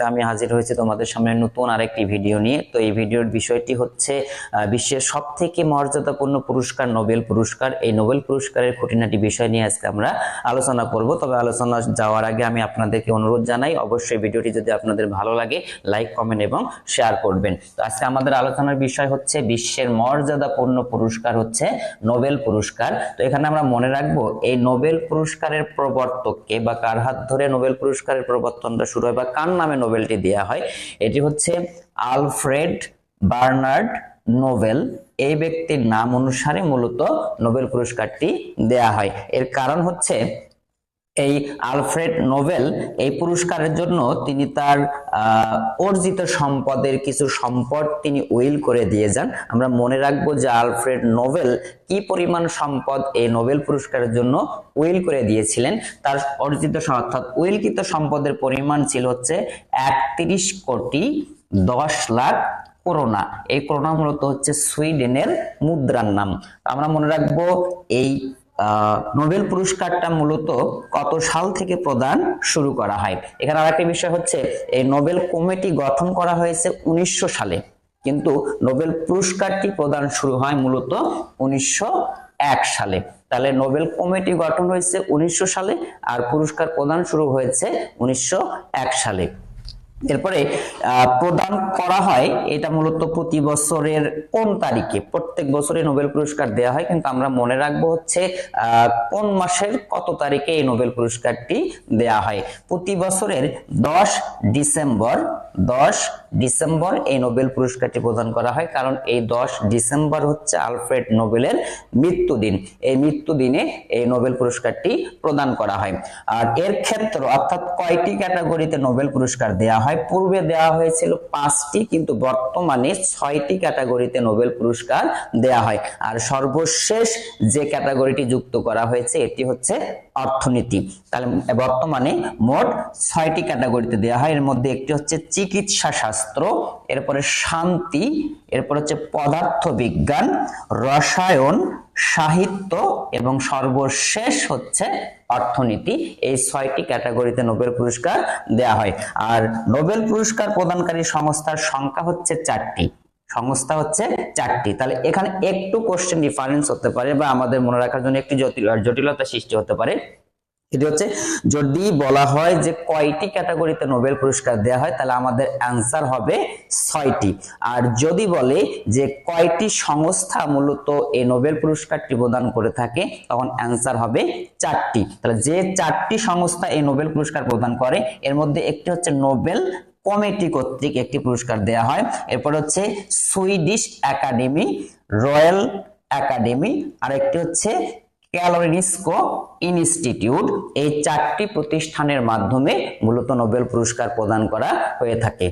আজকে আমি হাজির হয়েছি তোমাদের সামনে নতুন আরেকটি ভিডিও নিয়ে। তো এই ভিডিওর বিষয়টি হচ্ছে বিশ্বের সব থেকে মর্যাদাপূর্ণ পুরস্কার, নোবেল পুরস্কার। এই নোবেল পুরস্কারের খুঁটিনাটি বিষয় নিয়ে আজকে আমরা আলোচনা করব। তবে আলোচনা যাওয়ার আগে আমি আপনাদেরকে অনুরোধ জানাই, অবশ্যই ভিডিওটি যদি আপনাদের ভালো লাগে, লাইক, কমেন্ট এবং শেয়ার করবেন। তো আজকে আমাদের আলোচনার বিষয় হচ্ছে, বিশ্বের মর্যাদাপূর্ণ পুরস্কার হচ্ছে নোবেল পুরস্কার। তো এখানে আমরা মনে রাখব, এই নোবেল পুরস্কারের প্রবর্তককে বা কার হাত ধরে নোবেল পুরস্কারের প্রবর্তনটা শুরু হয় বা কার নামে নোবেলটি দেয়া হয়। এটি হচ্ছে আলফ্রেড বার্নার্ড নোবেল। এই ব্যক্তির নাম অনুসারে মূলত নোবেল পুরস্কারটি দেয়া হয়। এর কারণ হচ্ছে এই আলফ্রেড নোবেল এই পুরস্কারের জন্য তিনি তার অর্জিত সম্পদের কিছু সম্পদ তিনি উইল করে দিয়ে যান। আমরা মনে রাখব যে আলফ্রেড নোবেল কি পরিমাণ সম্পদ এই নোবেল পুরস্কারের জন্য উইল করে দিয়েছিলেন। তার অর্জিত অর্থাৎ উইলকৃত সম্পদের পরিমাণ ছিল হচ্ছে একত্রিশ কোটি দশ লাখ করোনা। এই করোনা মূলত হচ্ছে সুইডেনের মুদ্রার নাম। আমরা মনে রাখব এই নোবেল পুরস্কারটা মূলত কত সাল থেকে প্রদান শুরু করা হয়? এখানে আরেকটা বিষয় হচ্ছে, এই নোবেল কমিটি গঠন করা হয়েছে উনিশশো সালে, কিন্তু নোবেল পুরস্কারটি প্রদান শুরু হয় মূলত উনিশশো এক সালে। তাহলে নোবেল কমিটি গঠন হয়েছে উনিশশো সালে, আর পুরস্কার প্রদান শুরু হয়েছে উনিশশো এক সালে। এরপরে প্রদান করা হয়, এটা মূলত প্রতি বছরের কোন তারিখে? প্রত্যেক বছরে নোবেল পুরস্কার দেওয়া হয়, কিন্তু আমরা মনে রাখব হচ্ছে কোন মাসের কত তারিখে এই নোবেল পুরস্কারটি দেওয়া হয়? প্রতি বছরের দশ ডিসেম্বর দশ ডিসেম্বর এই নোবেল পুরস্কারটি প্রদান করা হয়। কারণ এই দশ ডিসেম্বর হচ্ছে আলফ্রেড নোবেলের মৃত্যুদিন। এই মৃত্যুদিনে এই নোবেল পুরস্কারটি প্রদান করা হয়। আর এর ক্ষেত্র অর্থাৎ কয়টি ক্যাটাগরিতে নোবেল পুরস্কার দেয়া হয়? পূর্বে দেওয়া হয়েছিল পাঁচটি, কিন্তু বর্তমানে ছয়টি ক্যাটাগরিতে নোবেল পুরস্কার দেয়া হয়। আর সর্বশেষ যে ক্যাটাগরিটি যুক্ত করা হয়েছে, এটি হচ্ছে অর্থনীতি। তাহলে বর্তমানে মোট ছয়টি ক্যাটাগরিতে দেওয়া হয়। এর মধ্যে একটি হচ্ছে চিকিৎসা শাস্ত্র, এরপরে শান্তি, এরপর হচ্ছে পদার্থ বিজ্ঞান রসায়ন, সাহিত্য এবং সর্বশেষ হচ্ছে অর্থনীতি। এই ছয়টি ক্যাটাগরিতে নোবেল পুরস্কার দেয়া হয়। আর নোবেল পুরস্কার প্রদানকারী সংস্থার সংখ্যা হচ্ছে চারটি। সংস্থা হচ্ছে চারটি। তাহলে এখানে একটু কোশ্চেন ডিফারেন্স হতে পারে বা আমাদের মনে রাখার জন্য একটি জটিল জটিলতা সৃষ্টি হতে পারে। এটি হচ্ছে, যদি বলা হয় যে কয়টি ক্যাটাগরিতে নোবেল পুরস্কার দেওয়া হয়, তাহলে আমাদের অ্যান্সার হবে ছয়টি। আর যদি বলে যে কয়টি সংস্থা মূলত এই নোবেল পুরস্কারটি প্রদান করে থাকে, তখন অ্যান্সার হবে চারটি। তাহলে যে চারটি সংস্থা এই নোবেল পুরস্কার প্রদান করে, এর মধ্যে একটি হচ্ছে নোবেল কমিটি কর্তৃক একটি পুরস্কার দেয়া হয়। এরপর হচ্ছে সুইডিশ একাডেমি, রয়্যাল একাডেমি আর একটি হচ্ছে ক্যালোরিনিস্কো ইনস্টিটিউট। এই চারটি প্রতিষ্ঠানের মাধ্যমে মূলত নোবেল পুরস্কার প্রদান করা হয়ে থাকে।